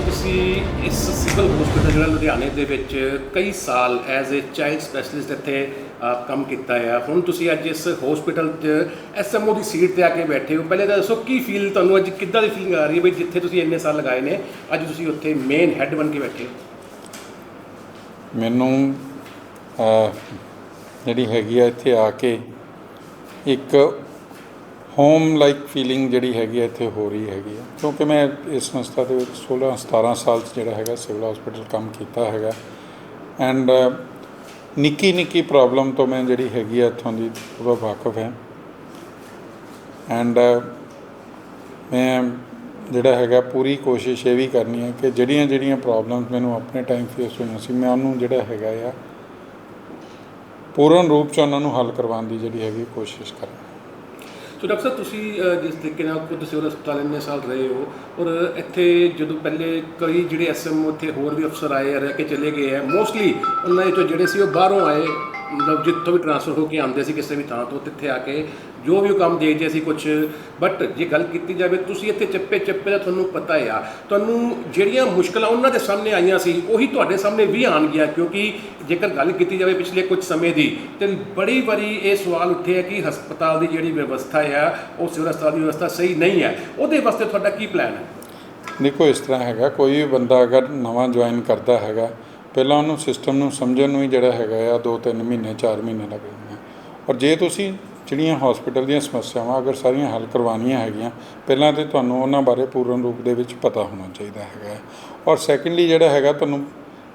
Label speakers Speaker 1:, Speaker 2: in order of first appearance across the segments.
Speaker 1: ਤੁਸੀਂ ਇਸ civil hospital, ਜਿਹੜਾ ਲੁਧਿਆਣੇ ਦੇ ਵਿੱਚ ਕਈ ਸਾਲ ਐਜ਼ ਅ ਚਾਈਲਡ ਸਪੈਸ਼ਲਿਸਟ ਇੱਥੇ ਆਪ ਕੰਮ ਕੀਤਾ ਆ। ਹੁਣ ਤੁਸੀਂ ਅੱਜ ਇਸ ਹਸਪੀਟਲ 'ਚ ਐਸਐਮਓ ਦੀ ਸੀਟ ਤੇ ਆ ਕੇ ਬੈਠੇ ਹੋ। ਪਹਿਲੇ ਤਾਂ ਦੱਸੋ, ਕੀ ਫੀਲ ਤੁਹਾਨੂੰ ਅੱਜ, ਕਿੱਦਾਂ ਦੀ ਫੀਲਿੰਗ ਆ ਰਹੀ ਹੈ ਬਈ ਜਿੱਥੇ ਤੁਸੀਂ ਇੰਨੇ ਸਾਲ ਲਗਾਏ ਨੇ, ਅੱਜ ਤੁਸੀਂ ਉੱਥੇ ਮੇਨ ਹੈੱਡ ਬਣ ਕੇ ਬੈਠੇ ਹੋ?
Speaker 2: ਮੈਨੂੰ ਜਿਹੜੀ ਹੈਗੀ ਆ ਇੱਥੇ ਆ ਕੇ ਇੱਕ ਹੋਮ ਲਾਈਕ ਫੀਲਿੰਗ ਜਿਹੜੀ ਹੈਗੀ ਆ, ਇੱਥੇ ਹੋ ਰਹੀ ਹੈਗੀ ਆ। ਕਿਉਂਕਿ ਮੈਂ ਇਸ ਸੰਸਥਾ ਦੇ ਵਿੱਚ 16 17 ਸਾਲ 'ਚ ਜਿਹੜਾ ਹੈਗਾ, ਸਿਵਲ ਹਸਪੀਟਲ ਕੰਮ ਕੀਤਾ ਹੈਗਾ। ਐਂਡ ਨਿੱਕੀ ਨਿੱਕੀ ਪ੍ਰੋਬਲਮ ਤੋਂ ਮੈਂ ਜਿਹੜੀ ਹੈਗੀ ਆ, ਇੱਥੋਂ ਦੀ ਪੂਰਾ ਵਾਕਿਫ ਹੈ। ਐਂਡ ਮੈਂ ਜਿਹੜਾ ਹੈਗਾ, ਪੂਰੀ ਕੋਸ਼ਿਸ਼ ਇਹ ਵੀ ਕਰਨੀ ਹੈ ਕਿ ਜਿਹੜੀਆਂ ਜਿਹੜੀਆਂ ਪ੍ਰੋਬਲਮਸ ਮੈਨੂੰ ਆਪਣੇ ਟਾਈਮ ਫੇਸ ਹੋਈਆਂ ਸੀ, ਮੈਂ ਉਹਨੂੰ ਜਿਹੜਾ ਹੈਗਾ ਆ, ਪੂਰਨ ਰੂਪ ਚ ਉਹਨਾਂ ਨੂੰ ਹੱਲ ਕਰਵਾਉਣ ਦੀ ਜਿਹੜੀ ਹੈਗੀ ਕੋਸ਼ਿਸ਼ ਕਰਾਂ।
Speaker 1: ਸੋ ਡਾਕਟਰ ਸਾਹਿਬ ਤੁਸੀਂ ਅਹ, ਜਿਸ ਤਰੀਕੇ ਨਾਲ ਖੁਦ ਸਿਵਲ ਹਸਪਤਾਲ ਇੰਨੇ ਸਾਲ ਰਹੇ ਹੋ ਔਰ ਇੱਥੇ ਜਦੋਂ ਪਹਿਲੇ ਕਈ ਜਿਹੜੇ ਐਸਐਮ ਉੱਥੇ ਹੋਰ ਵੀ ਅਫਸਰ ਆਏ ਆ ਰਹਿ ਕੇ ਚਲੇ ਗਏ ਆ ਮੋਸਟਲੀ ਉਹਨਾਂ ਵਿੱਚੋਂ ਜਿਹੜੇ ਸੀ ਉਹ ਬਾਹਰੋਂ ਆਏ ਮਤਲਬ ਜਿੱਥੋਂ ਵੀ ਟ੍ਰਾਂਸਫਰ ਹੋ ਕੇ ਆਉਂਦੇ ਸੀ ਕਿਸੇ ਵੀ ਥਾਂ ਤੋਂ ਤੇ ਇੱਥੇ ਆ ਕੇ ਜੋ ਵੀ ਉਹ ਕੰਮ ਦੇਖਦੇ ਸੀ ਕੁਝ ਬਟ ਜੇ ਗੱਲ ਕੀਤੀ ਜਾਵੇ, ਤੁਸੀਂ ਇੱਥੇ ਚੱਪੇ ਚੱਪੇ ਦਾ ਤੁਹਾਨੂੰ ਪਤਾ ਆ। ਤੁਹਾਨੂੰ ਜਿਹੜੀਆਂ ਮੁਸ਼ਕਲਾਂ ਉਹਨਾਂ ਦੇ ਸਾਹਮਣੇ ਆਈਆਂ ਸੀ, ਉਹੀ ਤੁਹਾਡੇ ਸਾਹਮਣੇ ਵੀ ਆਣਗੀਆਂ ਕਿਉਂਕਿ ਜੇਕਰ ਗੱਲ ਕੀਤੀ ਜਾਵੇ ਪਿਛਲੇ ਕੁਝ ਸਮੇਂ ਦੀ, ਤੇ ਬੜੀ ਵਾਰੀ ਇਹ ਸਵਾਲ ਉੱਠਿਆ ਕਿ ਹਸਪਤਾਲ ਦੀ ਜਿਹੜੀ ਵਿਵਸਥਾ ਆ, ਉਹ ਸਿਵਲ ਹਸਪਤਾਲ ਦੀ ਵਿਵਸਥਾ ਸਹੀ ਨਹੀਂ ਹੈ ਉਹਦੇ ਵਾਸਤੇ ਤੁਹਾਡਾ ਕੀ ਪਲਾਨ ਹੈ
Speaker 2: ਦੇਖੋ, ਇਸ ਤਰ੍ਹਾਂ ਹੈਗਾ, ਕੋਈ ਵੀ ਬੰਦਾ ਅਗਰ ਨਵਾਂ ਜੁਆਇਨ ਕਰਦਾ ਹੈਗਾ, ਪਹਿਲਾਂ ਉਹਨੂੰ ਸਿਸਟਮ ਨੂੰ ਸਮਝਣ ਨੂੰ ਹੀ ਜਿਹੜਾ ਹੈਗਾ ਆ 2-3 ਮਹੀਨੇ 4 ਮਹੀਨੇ ਲੱਗ ਜਾਂਦੇ ਆ। ਔਰ ਜੇ ਤੁਸੀਂ ਜਿਹੜੀਆਂ ਹਸਪੀਟਲ ਦੀਆਂ ਸਮੱਸਿਆਵਾਂ, ਅਗਰ ਸਾਰੀਆਂ ਹੱਲ ਕਰਵਾਉਣੀਆਂ ਹੈਗੀਆਂ, ਪਹਿਲਾਂ ਤਾਂ ਤੁਹਾਨੂੰ ਉਹਨਾਂ ਬਾਰੇ ਪੂਰਨ ਰੂਪ ਦੇ ਵਿੱਚ ਪਤਾ ਹੋਣਾ ਚਾਹੀਦਾ ਹੈਗਾ ਔਰ ਸੈਕੰਡਲੀ ਜਿਹੜਾ ਹੈਗਾ, ਤੁਹਾਨੂੰ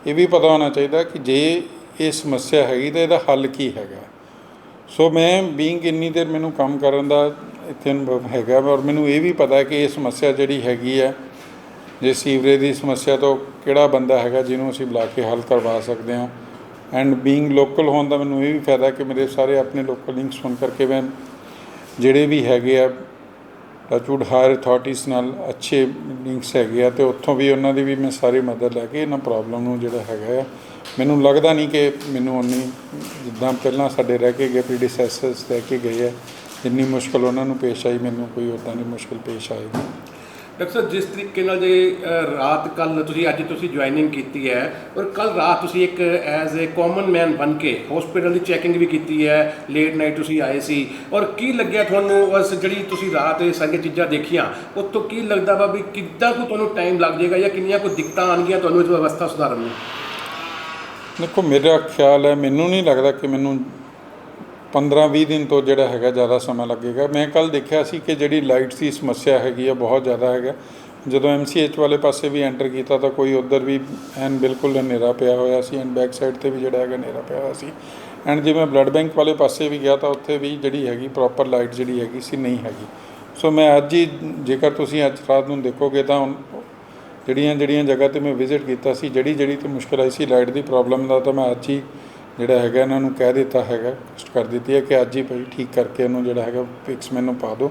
Speaker 2: ਇਹ ਵੀ ਪਤਾ ਹੋਣਾ ਚਾਹੀਦਾ ਕਿ ਜੇ ਇਹ ਸਮੱਸਿਆ ਹੈਗੀ ਤਾਂ ਇਹਦਾ ਹੱਲ ਕੀ ਹੈਗਾ। ਸੋ ਮੈਂ ਬੀਇੰਗ ਇੰਨੀ ਦੇਰ ਮੈਨੂੰ ਕੰਮ ਕਰਨ ਦਾ ਇੱਥੇ ਅਨੁਭਵ ਹੈਗਾ ਔਰ ਮੈਨੂੰ ਇਹ ਵੀ ਪਤਾ ਕਿ ਇਹ ਸਮੱਸਿਆ ਜਿਹੜੀ ਹੈਗੀ ਹੈ, ਜੇ ਸੀਵਰੇਜ ਦੀ ਸਮੱਸਿਆ ਤੋਂ ਕਿਹੜਾ ਬੰਦਾ ਹੈਗਾ ਜਿਹਨੂੰ ਅਸੀਂ ਬੁਲਾ ਕੇ ਹੱਲ ਕਰਵਾ ਸਕਦੇ ਹਾਂ ਐਂਡ ਬੀਇੰਗ ਲੋਕਲ ਹੋਣ ਦਾ ਮੈਨੂੰ ਇਹ ਵੀ ਫਾਇਦਾ ਕਿ ਮੇਰੇ ਸਾਰੇ ਆਪਣੇ ਲੋਕਲ ਲਿੰਕਸ ਹੋਣ ਕਰਕੇ ਮੈਂ ਜਿਹੜੇ ਵੀ ਹੈਗੇ ਆ ਟੱਚਵੁੱਡ ਹਾਇਰ ਅਥਾਰਟੀਜ਼ ਨਾਲ ਅੱਛੇ ਲਿੰਕਸ ਹੈਗੇ ਆ ਤੇ ਉੱਥੋਂ ਵੀ ਉਹਨਾਂ ਦੀ ਵੀ ਮੈਂ ਸਾਰੀ ਮਦਦ ਲੈ ਕੇ ਇਹਨਾਂ ਪ੍ਰੋਬਲਮ ਨੂੰ ਜਿਹੜਾ ਹੈਗਾ ਆ, ਮੈਨੂੰ ਲੱਗਦਾ ਨਹੀਂ ਕਿ ਮੈਨੂੰ ਉਨੀ ਜਿੱਦਾਂ ਪਹਿਲਾਂ ਸਾਡੇ ਰਹਿ ਕੇ ਗਏ ਪ੍ਰੀਡੀਸੈਸਰਸ ਰਹਿ ਕੇ ਗਏ ਆ ਜਿੰਨੀ ਮੁਸ਼ਕਲ ਉਹਨਾਂ ਨੂੰ ਪੇਸ਼ ਆਈ, ਮੈਨੂੰ ਕੋਈ ਉਦਾਂ ਦੀ ਮੁਸ਼ਕਲ ਪੇਸ਼ ਆਈ
Speaker 1: ਡਾਕਟਰ ਸਾਹਿਬ, ਜਿਸ ਤਰੀਕੇ ਨਾਲ ਜੇ ਰਾਤ ਕੱਲ ਤੁਸੀਂ, ਅੱਜ ਤੁਸੀਂ ਜੁਆਇਨਿੰਗ ਕੀਤੀ ਹੈ ਔਰ ਕੱਲ ਰਾਤ ਤੁਸੀਂ ਇੱਕ ਐਜ਼ ਅ ਕਾਮਨ ਮੈਨ ਬਣ ਕੇ ਹਸਪੀਟਲ ਦੀ ਚੈਕਿੰਗ ਵੀ ਕੀਤੀ ਹੈ ਲੇਟ ਨਾਈਟ ਤੁਸੀਂ ਆਏ ਸੀ ਔਰ ਕੀ ਲੱਗਿਆ ਤੁਹਾਨੂੰ, ਉਸ ਜਿਹੜੀ ਤੁਸੀਂ ਰਾਤ ਇਹ ਸਾਰੀਆਂ ਚੀਜ਼ਾਂ ਦੇਖੀਆਂ ਉੱਥੋਂ ਕੀ ਲੱਗਦਾ ਵਾ ਵੀ ਕਿੱਦਾਂ ਕੁ ਤੁਹਾਨੂੰ ਟਾਈਮ ਲੱਗ ਜਾਏਗਾ ਜਾਂ ਕਿੰਨੀਆਂ ਕੁ ਦਿੱਕਤਾਂ ਆਉਣਗੀਆਂ ਤੁਹਾਨੂੰ ਇਸ ਵਿਵਸਥਾ ਸੁਧਾਰਨ ਨੂੰ?
Speaker 2: ਦੇਖੋ, ਮੇਰਾ ਖਿਆਲ ਹੈ, ਮੈਨੂੰ ਨਹੀਂ ਲੱਗਦਾ ਕਿ ਮੈਨੂੰ 15-20 ਦਿਨ ਤੋਂ ਜਿਹੜਾ ਹੈਗਾ ਜ਼ਿਆਦਾ ਸਮਾਂ ਲੱਗੇਗਾ। ਮੈਂ ਕੱਲ ਦੇਖਿਆ ਸੀ ਕਿ ਜਿਹੜੀ ਲਾਈਟ ਦੀ ਸਮੱਸਿਆ ਹੈਗੀ ਆ, ਬਹੁਤ ਜ਼ਿਆਦਾ ਹੈਗਾ। ਜਦੋਂ ਐਮਸੀਐਚ ਵਾਲੇ ਪਾਸੇ ਵੀ ਐਂਟਰ ਕੀਤਾ ਤਾਂ ਕੋਈ ਉਧਰ ਵੀ ਐਨ ਬਿਲਕੁਲ ਹਨੇਰਾ ਪਿਆ ਹੋਇਆ ਸੀ ਐਂਡ ਬੈਕ ਸਾਈਡ ਤੇ ਵੀ ਜਿਹੜਾ ਹੈਗਾ ਹਨੇਰਾ ਪਿਆ ਹੋਇਆ ਸੀ। ਐਂਡ ਜੇ ਮੈਂ ਬਲੱਡ ਬੈਂਕ ਵਾਲੇ ਪਾਸੇ ਵੀ ਗਿਆ ਤਾਂ ਉੱਥੇ ਵੀ ਜਿਹੜੀ ਹੈਗੀ ਪ੍ਰੋਪਰ ਲਾਈਟ ਜਿਹੜੀ ਹੈਗੀ ਸੀ ਨਹੀਂ ਹੈਗੀ। ਸੋ ਮੈਂ ਅੱਜ ਹੀ ਜੇਕਰ ਤੁਸੀਂ ਅੱਜ ਰਾਤ ਨੂੰ ਦੇਖੋਗੇ ਤਾਂ ਜਿਹੜੀਆਂ ਜਿਹੜੀਆਂ ਜਗ੍ਹਾ ਤੇ ਮੈਂ ਵਿਜ਼ਿਟ ਕੀਤਾ ਸੀ ਜਿਹੜੀ ਜਿਹੜੀ ਤੇ ਮੁਸ਼ਕਲ ਆਈ ਸੀ ਲਾਈਟ ਦੀ ਪ੍ਰੋਬਲਮ ਦਾ, ਤਾਂ ਮੈਂ ਅੱਜ ਹੀ ਜਿਹੜਾ ਹੈਗਾ, ਇਹਨਾਂ ਨੂੰ ਕਹਿ ਦਿੱਤਾ ਹੈਗਾ, request ਕਰ ਦਿੱਤੀ ਹੈ ਕਿ ਅੱਜ ਹੀ ਭਾਈ ਠੀਕ ਕਰਕੇ ਇਹਨੂੰ ਜਿਹੜਾ ਹੈਗਾ ਪਿਕਸ ਮੈਨੂੰ ਪਾ ਦਿਓ।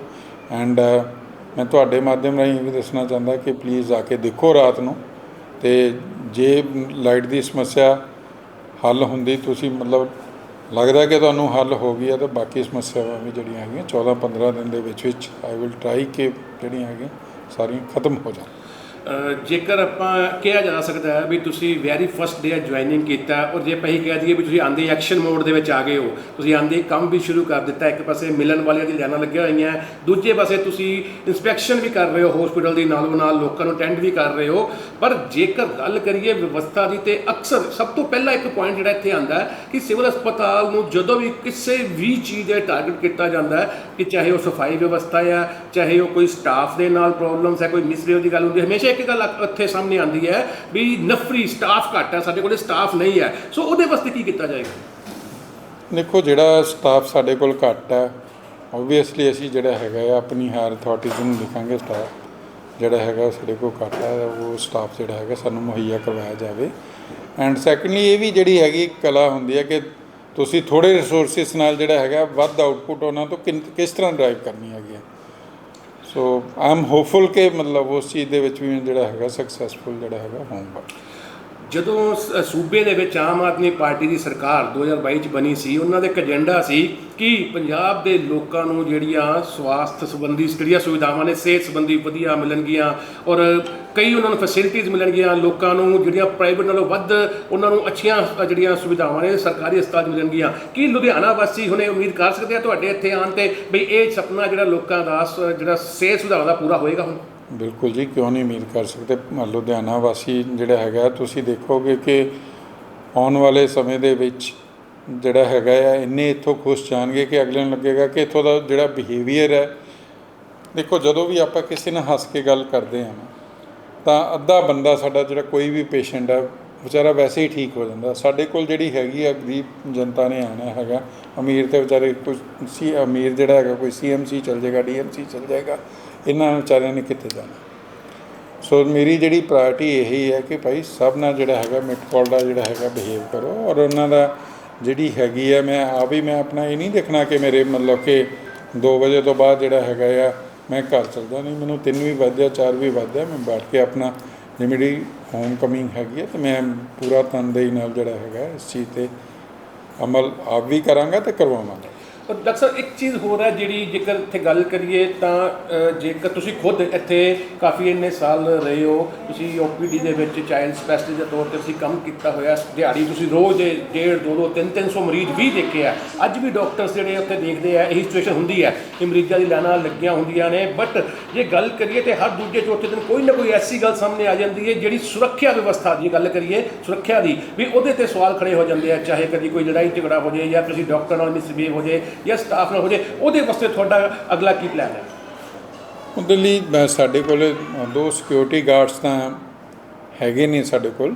Speaker 2: ਐਂਡ ਮੈਂ ਤੁਹਾਡੇ ਮਾਧਿਅਮ ਰਾਹੀਂ ਇਹ ਵੀ ਦੱਸਣਾ ਚਾਹੁੰਦਾ ਕਿ ਪਲੀਜ਼ ਆ ਕੇ ਦੇਖੋ ਰਾਤ ਨੂੰ ਤੇ ਜੇ ਲਾਈਟ ਦੀ ਸਮੱਸਿਆ ਹੱਲ ਹੁੰਦੀ, ਤੁਸੀਂ ਮਤਲਬ ਲੱਗਦਾ ਕਿ ਤੁਹਾਨੂੰ ਹੱਲ ਹੋ ਗਈ ਹੈ ਤਾਂ ਬਾਕੀ ਸਮੱਸਿਆਵਾਂ ਵੀ ਜਿਹੜੀਆਂ ਹੈਗੀਆਂ 14 15 ਦਿਨ ਦੇ ਵਿੱਚ ਵਿੱਚ ਆਈ ਵਿਲ ਟਰਾਈ ਕਿ ਜਿਹੜੀਆਂ ਹੈਗੀਆਂ ਸਾਰੀਆਂ ਖਤਮ ਹੋ ਜਾਣ।
Speaker 1: ਜੇਕਰ ਆਪਾਂ ਕਿਹਾ ਜਾ ਸਕਦਾ ਹੈ ਵੀ ਤੁਸੀਂ ਵੈਰੀ ਫਸਟ ਡੇ ਜੁਆਇਨਿੰਗ ਕੀਤਾ ਔਰ ਜੇ ਆਪਾਂ ਇਹ ਕਹਿ ਦਈਏ ਵੀ ਤੁਸੀਂ ਆਂਦੇ ਐਕਸ਼ਨ ਮੋਡ ਦੇ ਵਿੱਚ ਆ ਗਏ ਹੋ, ਤੁਸੀਂ ਆਂਦੇ ਕੰਮ ਵੀ ਸ਼ੁਰੂ ਕਰ ਦਿੱਤਾ, ਇੱਕ ਪਾਸੇ ਮਿਲਣ ਵਾਲਿਆਂ ਦੀ ਲਾਈਨਾਂ ਲੱਗੀਆਂ ਹੋਈਆਂ, ਦੂਜੇ ਪਾਸੇ ਤੁਸੀਂ ਇਨਸਪੈਕਸ਼ਨ ਵੀ ਕਰ ਰਹੇ ਹੋ ਹਸਪੀਟਲ ਦੀ ਨਾਲੋਂ ਨਾਲ, ਲੋਕਾਂ ਨੂੰ ਅਟੈਂਡ ਵੀ ਕਰ ਰਹੇ ਹੋ, ਪਰ ਜੇਕਰ ਗੱਲ ਕਰੀਏ ਵਿਵਸਥਾ ਦੀ ਤੇ ਅਕਸਰ ਸਭ ਤੋਂ ਪਹਿਲਾ ਇੱਕ ਪੁਆਇੰਟ ਜਿਹੜਾ ਇੱਥੇ ਆਂਦਾ ਹੈ ਕਿ ਸਿਵਲ ਹਸਪਤਾਲ ਨੂੰ ਜਦੋਂ ਵੀ ਕਿਸੇ ਵੀ ਚੀਜ਼ ਦੇ ਟਾਰਗੇਟ ਕੀਤਾ ਜਾਂਦਾ ਹੈ ਕਿ ਚਾਹੇ ਉਹ ਸਫ਼ਾਈ ਵਿਵਸਥਾ ਹੈ ਚਾਹੇ ਉਹ ਕੋਈ ਸਟਾਫ ਦੇ ਨਾਲ ਪ੍ਰੋਬਲਮਸ ਹੈ, ਕੋਈ ਮਿਸਬੀਹੇਵ ਦੀ ਗੱਲ ਹੁੰਦੀ ਹੈ, ਹਮੇਸ਼ਾ ਇੱਕ ਗੱਲ ਇੱਥੇ ਸਾਹਮਣੇ ਆਉਂਦੀ ਹੈ ਵੀ ਨਫਰੀ ਸਟਾਫ ਘੱਟ ਹੈ, ਸਾਡੇ ਕੋਲੇ ਸਟਾਫ ਨਹੀਂ ਹੈ। ਸੋ ਉਹਦੇ ਵਾਸਤੇ ਕੀ ਕੀਤਾ ਜਾਏਗਾ?
Speaker 2: ਦੇਖੋ, ਜਿਹੜਾ ਸਟਾਫ ਸਾਡੇ ਕੋਲ ਘੱਟ ਹੈ ਓਬਵੀਅਸਲੀ ਅਸੀਂ ਜਿਹੜਾ ਹੈਗਾ ਆ, ਆਪਣੀ ਹਾਇਰ ਅਥਾਰਟੀਜ਼ ਨੂੰ ਲਿਖਾਂਗੇ ਸਟਾਫ ਜਿਹੜਾ ਹੈਗਾ ਸਾਡੇ ਕੋਲ ਘੱਟ ਹੈ, ਉਹ ਸਟਾਫ ਜਿਹੜਾ ਹੈਗਾ ਸਾਨੂੰ ਮੁਹੱਈਆ ਕਰਵਾਇਆ ਜਾਵੇ। ਐਂਡ ਸੈਕੰਡਲੀ ਇਹ ਵੀ ਜਿਹੜੀ ਹੈਗੀ ਕਲਾ ਹੁੰਦੀ ਹੈ ਕਿ ਤੁਸੀਂ ਥੋੜੇ ਰਿਸੋਰਸਿਸ ਨਾਲ ਜਿਹੜਾ ਹੈਗਾ, ਵੱਧ ਆਊਟਪੁੱਟ ਉਹਨਾਂ ਤੋਂ ਕਿਨ- ਕਿਸ ਤਰ੍ਹਾਂ ਡਰਾਈਵ ਕਰਨੀ ਹੈਗੀ ਹੈ। ਸੋ ਆਈ ਐਮ ਹੋਪਫੁਲ ਕਿ ਮਤਲਬ ਉਸ ਚੀਜ਼ ਦੇ ਵਿੱਚ ਵੀ ਜਿਹੜਾ ਹੈਗਾ ਸਕਸੈਸਫੁਲ ਜਿਹੜਾ ਹੈਗਾ ਹੋਊਂਗਾ।
Speaker 1: ਜਦੋਂ ਸ- ਸੂਬੇ ਦੇ ਵਿੱਚ ਆਮ ਆਦਮੀ ਪਾਰਟੀ ਦੀ ਸਰਕਾਰ 2022 ਚ ਬਣੀ ਸੀ, ਉਹਨਾਂ ਦਾ ਇੱਕ ਏਜੰਡਾ ਸੀ ਕਿ ਪੰਜਾਬ ਦੇ ਲੋਕਾਂ ਨੂੰ ਜਿਹੜੀਆਂ ਸਵਾਸਥ ਸੰਬੰਧੀ ਜਿਹੜੀਆਂ ਸੁਵਿਧਾਵਾਂ ਨੇ, ਸਿਹਤ ਸੰਬੰਧੀ ਵਧੀਆ ਮਿਲਣਗੀਆਂ ਔਰ ਕਈ ਉਹਨਾਂ ਨੂੰ ਫੈਸਿਲਿਟੀਆਂ ਮਿਲਣਗੀਆਂ, ਲੋਕਾਂ ਨੂੰ ਜਿਹੜੀਆਂ ਪ੍ਰਾਈਵੇਟ ਨਾਲੋਂ ਵੱਧ ਉਹਨਾਂ ਨੂੰ ਅੱਛੀਆਂ ਜਿਹੜੀਆਂ ਸੁਵਿਧਾਵਾਂ ਨੇ, ਸਰਕਾਰੀ ਹਸਪਤਾਲ ਮਿਲਣਗੀਆਂ। ਕੀ ਲੁਧਿਆਣਾ ਵਾਸੀ ਹੁਣੇ ਉਮੀਦ ਕਰ ਸਕਦੇ ਆ ਤੁਹਾਡੇ ਇੱਥੇ ਆਉਣ ਤੇ ਬਈ ਇਹ ਸੁਪਨਾ ਜਿਹੜਾ ਲੋਕਾਂ ਦਾ ਸ- ਜਿਹੜਾ ਸਿਹਤ ਸੁਧਾਰ ਦਾ ਪੂਰਾ ਹੋਏਗਾ ਹੁਣ?
Speaker 2: ਬਿਲਕੁਲ ਜੀ, ਕਿਉਂ ਨਹੀਂ ਉਮੀਦ ਕਰ ਸਕਦੇ? ਲੁਧਿਆਣਾ ਵਾਸੀ ਜਿਹੜਾ ਹੈਗਾ, ਤੁਸੀਂ ਦੇਖੋਗੇ ਕਿ ਆਉਣ ਵਾਲੇ ਸਮੇਂ ਦੇ ਵਿੱਚ ਜਿਹੜਾ ਹੈਗਾ ਆ, ਇੰਨੇ ਇੱਥੋਂ ਖੁਸ਼ ਜਾਣਗੇ ਕਿ ਅਗਲੇ ਨੂੰ ਲੱਗੇਗਾ ਕਿ ਇੱਥੋਂ ਦਾ ਜਿਹੜਾ ਬਿਹੇਵੀਅਰ ਹੈ, ਦੇਖੋ ਜਦੋਂ ਵੀ ਆਪਾਂ ਕਿਸੇ ਨਾਲ ਹੱਸ ਕੇ ਗੱਲ ਕਰਦੇ ਹਾਂ ਨਾ, ਤਾਂ ਅੱਧਾ ਬੰਦਾ ਸਾਡਾ ਜਿਹੜਾ ਕੋਈ ਵੀ ਪੇਸ਼ੈਂਟ ਆ, ਵਿਚਾਰਾ ਵੈਸੇ ਹੀ ਠੀਕ ਹੋ ਜਾਂਦਾ। ਸਾਡੇ ਕੋਲ ਜਿਹੜੀ ਹੈਗੀ ਆ ਗਰੀਬ ਜਨਤਾ ਨੇ ਆਣਾ ਹੈਗਾ, ਅਮੀਰ ਤੇ ਵਿਚਾਰੇ ਕੁਝ ਸੀ, ਅਮੀਰ ਜਿਹੜਾ ਹੈਗਾ, ਕੋਈ ਸੀਐਮਸੀ ਚਲ ਜਾਏਗਾ ਡੀਐਮਸੀ ਚੱਲ ਜਾਏਗਾ ਇਹਨਾਂ ਵਿਚਾਰਿਆਂ ਨੇ ਕਿੱਥੇ ਜਾਣਾ? ਸੋ ਮੇਰੀ ਜਿਹੜੀ ਪ੍ਰਾਇੋਰਟੀ ਇਹੀ ਹੈ ਕਿ ਭਾਈ ਸਭ ਨਾਲ ਜਿਹੜਾ ਹੈਗਾ ਮਿਟਕੋਲ ਦਾ ਜਿਹੜਾ ਹੈਗਾ ਬਿਹੇਵ ਕਰੋ ਔਰ ਉਹਨਾਂ ਦਾ ਜਿਹੜੀ ਹੈਗੀ ਹੈ, ਮੈਂ ਆ ਵੀ ਮੈਂ ਆਪਣਾ ਇਹ ਨਹੀਂ ਦੇਖਣਾ ਕਿ ਮੇਰੇ ਮਤਲਬ ਕਿ 2 ਵਜੇ ਤੋਂ ਬਾਅਦ ਜਿਹੜਾ ਹੈਗਾ ਆ, ਮੈਂ ਘਰ ਚਲਦਾ ਨਹੀਂ, ਮੈਨੂੰ 3 ਵੀ ਵੱਜਿਆ 4 ਵੀ ਵੱਜਿਆ ਮੈਂ ਬੈਠ ਕੇ ਆਪਣਾ ਜੇ ਮੇਰੀ ਹੋਮ ਕਮਿੰਗ ਹੈਗੀ ਹੈ ਤੇ ਮੈਂ ਪੂਰਾ ਤਨਦੇਹੀ ਨਾਲ ਜਿਹੜਾ ਹੈਗਾ ਇਸ ਚੀਜ਼ ਤੇ ਅਮਲ ਆਪ ਵੀ ਕਰਾਂਗਾ ਤੇ ਕਰਵਾਵਾਂਗਾ।
Speaker 1: ਪਰ ਡਾਕਟਰ ਸਾਹਿਬ, ਇੱਕ ਚੀਜ਼ ਹੋਰ ਹੈ ਜਿਹੜੀ ਜੇਕਰ ਇੱਥੇ ਗੱਲ ਕਰੀਏ ਤਾਂ ਜੇਕਰ ਤੁਸੀਂ ਖੁਦ ਇੱਥੇ ਕਾਫੀ ਇੰਨੇ ਸਾਲ ਰਹੇ ਹੋ, ਤੁਸੀਂ ਓਪੀਡੀ ਦੇ ਵਿੱਚ ਚਾਈਲਡ ਸਪੈਸ਼ਲਿਸਟ ਦੇ ਤੌਰ ਤੇ ਤੁਸੀਂ ਕੰਮ ਕੀਤਾ ਹੋਇਆ, ਦਿਹਾੜੀ ਤੁਸੀਂ ਰੋਜ਼ ਡੇਢ, ਦੋ ਦੋ, ਤਿੰਨ ਤਿੰਨ ਸੌ ਮਰੀਜ਼ ਵੀ ਦੇਖੇ ਆ। ਅੱਜ ਵੀ ਡਾਕਟਰਸ ਜਿਹੜੇ ਉੱਥੇ ਦੇਖਦੇ ਆ, ਇਹੀ ਸਿਚੁਏਸ਼ਨ ਹੁੰਦੀ ਹੈ ਕਿ ਮਰੀਜ਼ਾਂ ਦੀ ਲਾਈਨਾਂ ਲੱਗੀਆਂ ਹੁੰਦੀਆਂ ਨੇ। ਬਟ ਜੇ ਗੱਲ ਕਰੀਏ ਤੇ ਹਰ ਦੂਜੇ ਚੌਥੇ ਦਿਨ ਕੋਈ ਨਾ ਕੋਈ ਐਸੀ ਗੱਲ ਸਾਹਮਣੇ ਆ ਜਾਂਦੀ ਹੈ, ਜਿਹੜੀ ਸੁਰੱਖਿਆ ਵਿਵਸਥਾ ਦੀ ਗੱਲ ਕਰੀਏ, ਸੁਰੱਖਿਆ ਦੀ, ਵੀ ਉਹਦੇ ਤੇ ਸਵਾਲ ਖੜੇ ਹੋ ਜਾਂਦੇ ਆ, ਚਾਹੇ ਕਦੀ ਕੋਈ ਲੜਾਈ ਝਗੜਾ ਹੋ ਜਾਏ ਜਾਂ ਤੁਸੀਂ ਡਾਕਟਰ ਨਾਲ ਮਿਸਬੀਹੇਵ ਹੋ ਜਾਏ ਜਾਂ ਸਟਾਫ ਨਾਲ ਹੋ ਜਾਏ ਉਹਦੇ ਵਾਸਤੇ ਤੁਹਾਡਾ ਅਗਲਾ ਕੀ ਪਲਾਨ ਹੈ?
Speaker 2: ਉਹਦੇ ਲਈ ਸਾਡੇ ਕੋਲ, ਦੋ ਸਿਕਿਉਰਿਟੀ ਗਾਰਡਸ ਤਾਂ ਹੈਗੇ ਨੇ ਸਾਡੇ ਕੋਲ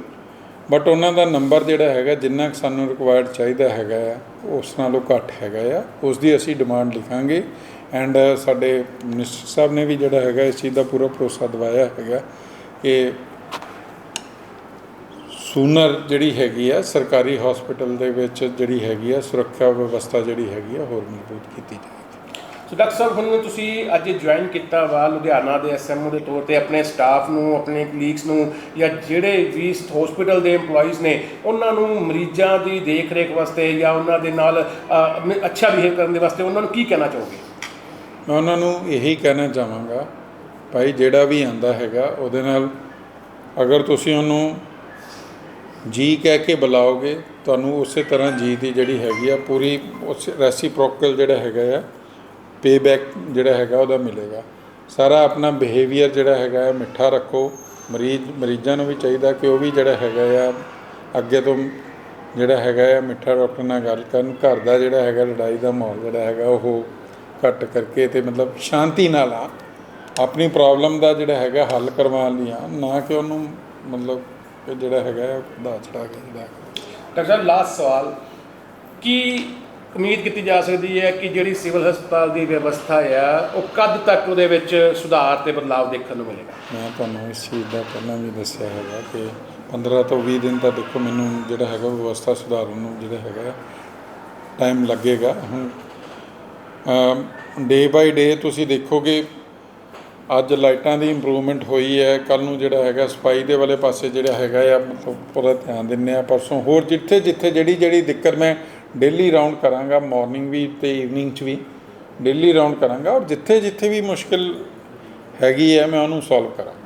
Speaker 2: ਬਟ ਉਹਨਾਂ ਦਾ ਨੰਬਰ ਜਿਹੜਾ ਹੈਗਾ, ਜਿੰਨਾ ਕੁ ਸਾਨੂੰ ਰਿਕੁਆਇਰਡ ਚਾਹੀਦਾ ਹੈਗਾ ਆ, ਉਸ ਨਾਲੋਂ ਘੱਟ ਹੈਗਾ ਆ। ਉਸ ਦੀ ਅਸੀਂ ਡਿਮਾਂਡ ਲਿਖਾਂਗੇ ਐਂਡ ਸਾਡੇ ਮਿਨਿਸਟਰ ਸਾਹਿਬ ਨੇ ਵੀ ਜਿਹੜਾ ਹੈਗਾ, ਇਸ ਚੀਜ਼ ਦਾ ਪੂਰਾ ਭਰੋਸਾ ਦਵਾਇਆ ਹੈਗਾ ਕਿ ਸੂਨਰ ਜਿਹੜੀ ਹੈਗੀ ਆ ਸਰਕਾਰੀ ਹਸਪੀਟਲ ਦੇ ਵਿੱਚ ਜਿਹੜੀ ਹੈਗੀ ਆ ਸੁਰੱਖਿਆ ਵਿਵਸਥਾ ਜਿਹੜੀ ਹੈਗੀ ਆ ਹੋਰ ਮਜ਼ਬੂਤ ਕੀਤੀ ਜਾਏਗੀ।
Speaker 1: ਸੋ ਡਾਕਟਰ ਸਾਹਿਬ ਹੁਣ ਤੁਸੀਂ ਅੱਜ ਜੁਆਇਨ ਕੀਤਾ ਵਾ ਲੁਧਿਆਣਾ ਦੇ ਐਸਐਮਓ ਦੇ ਤੌਰ ਤੇ ਆਪਣੇ ਸਟਾਫ ਨੂੰ ਆਪਣੇ ਕਲੀਗਸ ਨੂੰ ਜਾਂ ਜਿਹੜੇ ਵੀ ਹਸਪੀਟਲ ਦੇ EMPLOYEES ਨੇ ਉਹਨਾਂ ਨੂੰ ਮਰੀਜ਼ਾਂ ਦੀ ਦੇਖ ਰੇਖ ਵਾਸਤੇ ਜਾਂ ਉਹਨਾਂ ਦੇ ਨਾਲ ਅੱਛਾ ਬਿਹੇਵ ਕਰਨ ਦੇ ਵਾਸਤੇ ਉਹਨਾਂ ਨੂੰ ਕੀ ਕਹਿਣਾ ਚਾਹੋਗੇ?
Speaker 2: ਮੈਂ ਉਹਨਾਂ ਨੂੰ ਇਹੀ ਕਹਿਣਾ ਚਾਹਾਂਗਾ ਭਾਈ ਜਿਹੜਾ ਵੀ ਆਂਦਾ ਹੈਗਾ ਉਹਦੇ ਨਾਲ ਅਗਰ ਤੁਸੀਂ ਉਹਨੂੰ ਜੀ ਕਹਿ ਕੇ ਬੁਲਾਓਗੇ, ਤੁਹਾਨੂੰ ਉਸੇ ਤਰ੍ਹਾਂ ਜੀ ਦੀ ਜਿਹੜੀ ਹੈਗੀ ਆ, ਪੂਰੀ ਉਸ ਰੈਸੀਪ੍ਰੋਕਲ ਜਿਹੜਾ ਹੈਗਾ ਆ ਪੇਬੈਕ ਜਿਹੜਾ ਹੈਗਾ ਉਹਦਾ ਮਿਲੇਗਾ। ਸਾਰਾ ਆਪਣਾ ਬਿਹੇਵੀਅਰ ਜਿਹੜਾ ਹੈਗਾ ਆ, ਮਿੱਠਾ ਰੱਖੋ। ਮਰੀਜ਼, ਮਰੀਜ਼ਾਂ ਨੂੰ ਵੀ ਚਾਹੀਦਾ ਕਿ ਉਹ ਵੀ ਜਿਹੜਾ ਹੈਗਾ ਆ, ਅੱਗੇ ਤੋਂ ਜਿਹੜਾ ਹੈਗਾ ਆ, ਮਿੱਠਾ ਡਾਕਟਰ ਨਾਲ ਗੱਲ ਕਰਨ, ਘਰ ਦਾ ਜਿਹੜਾ ਹੈਗਾ ਲੜਾਈ ਦਾ ਮਾਹੌਲ ਜਿਹੜਾ ਹੈਗਾ, ਉਹ ਘੱਟ ਕਰਕੇ ਤੇ ਮਤਲਬ ਸ਼ਾਂਤੀ ਨਾਲ ਆ। ਆਪਣੀ ਪ੍ਰੋਬਲਮ ਦਾ ਜਿਹੜਾ ਹੈਗਾ ਹੱਲ ਕਰਵਾਉਣ ਲਈ ਆ, ਨਾ ਕਿ ਉਹਨੂੰ ਮਤਲਬ ਕਿ ਜਿਹੜਾ ਹੈਗਾ ਦਾ ਚੜਾ ਕੇ ਹੈਗਾ।
Speaker 1: ਡਾਕਟਰ ਸਾਹਿਬ ਲਾਸਟ ਸਵਾਲ ਕੀ ਉਮੀਦ ਕੀਤੀ ਜਾ ਸਕਦੀ ਹੈ ਕਿ ਜਿਹੜੀ ਸਿਵਲ ਹਸਪਤਾਲ ਦੀ ਵਿਵਸਥਾ ਆ ਉਹ ਕਦ ਤੱਕ ਉਹਦੇ ਵਿੱਚ ਸੁਧਾਰ ਤੇ ਬਦਲਾਅ ਦੇਖਣ ਨੂੰ ਮਿਲੇਗਾ
Speaker 2: ਮੈਂ ਤੁਹਾਨੂੰ ਇਸ ਚੀਜ਼ ਦਾ ਪਹਿਲਾਂ ਵੀ ਦੱਸਿਆ ਹੈਗਾ ਕਿ 15 ਤੋਂ 20 ਦਿਨ ਤਾਂ ਦੇਖੋ ਮੈਨੂੰ ਜਿਹੜਾ ਹੈਗਾ ਵਿਵਸਥਾ ਸੁਧਾਰਨ ਨੂੰ ਜਿਹੜਾ ਹੈਗਾ ਟਾਈਮ ਲੱਗੇਗਾ ਹੁਣ ਡੇ ਬਾਈ ਡੇ ਤੁਸੀਂ ਦੇਖੋਗੇ ਅੱਜ ਲਾਈਟਾਂ ਦੀ ਇੰਪਰੂਵਮੈਂਟ ਹੋਈ ਹੈ ਕੱਲ ਨੂੰ ਜਿਹੜਾ ਹੈਗਾ ਸਫ਼ਾਈ ਦੇ ਵਾਲੇ ਪਾਸੇ ਜਿਹੜਾ ਹੈਗਾ ਆ, ਮਤਲਬ ਪੂਰਾ ਧਿਆਨ ਦਿੰਨੇ ਆ ਪਰਸੋਂ। ਹੋਰ ਜਿੱਥੇ ਜਿੱਥੇ ਜਿਹੜੀ ਜਿਹੜੀ ਦਿੱਕਤ ਮੈਂ ਡੇਲੀ ਰਾਉਂਡ ਕਰਾਂਗਾ ਮਾਰਨਿੰਗ ਵੀ ਤੇ ਈਵਨਿੰਗ 'ਚ ਵੀ ਡੇਲੀ ਰਾਉਂਡ ਕਰਾਂਗਾ, ਔਰ ਜਿੱਥੇ ਜਿੱਥੇ ਵੀ ਮੁਸ਼ਕਿਲ ਹੈਗੀ ਹੈ, ਮੈਂ ਉਹਨੂੰ ਸੋਲਵ ਕਰਾਂਗਾ।